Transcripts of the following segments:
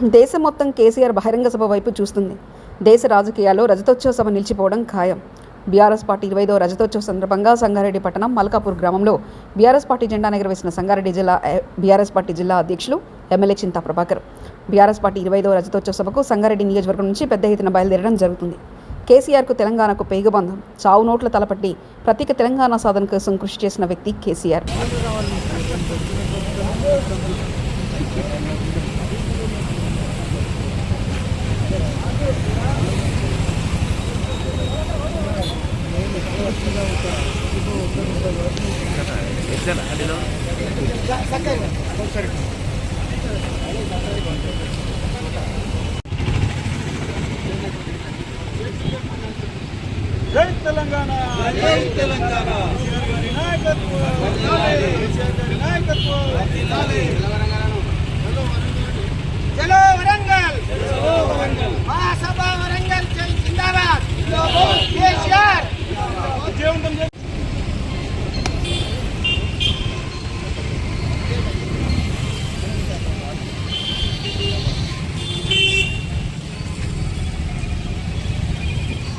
దేశం మొత్తం కేసీఆర్ బహిరంగ సభ వైపు చూస్తుంది. దేశ రాజకీయాల్లో రజతోత్సవ సభ నిలిచిపోవడం ఖాయం. బీఆర్ఎస్ పార్టీ ఇరవైదో రజతోత్సవ సందర్భంగా సంగారెడ్డి పట్టణం మల్కాపూర్ గ్రామంలో బీఆర్ఎస్ పార్టీ జెండా ఎగరవేసిన సంగారెడ్డి జిల్లా బీఆర్ఎస్ పార్టీ జిల్లా అధ్యక్షులు MLA Chinta Prabhakar. BRS party ఇరవైదో రజతోత్సవ సభకు సంగారెడ్డి నియోజకవర్గం నుంచి పెద్ద ఎత్తున బయలుదేరడం జరుగుతుంది. కేసీఆర్కు తెలంగాణకు పేగబంధం. చావు నోట్ల తలపట్టి ప్రత్యేక తెలంగాణ సాధన కోసం కృషి చేసిన వ్యక్తి కేసీఆర్. జై తెలంగాణ. జై తెలంగాణ నాయకత్వం నాయకత్వం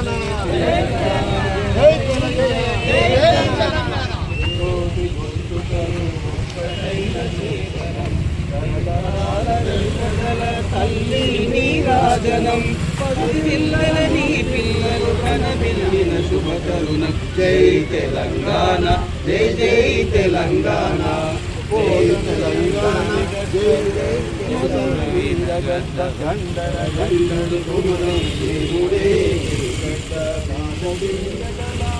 తెలంగాణ జై తెలంగాణ నీరాజనం పిల్లల నీ పిల్లలు కనబిల్లిన శుభ జై తెలంగాణ. జై జై తెలంగాణ జై తెలంగాణ జై జై గండర గండరు కుమరం దేవుడే The Sabah Mobil the Mobil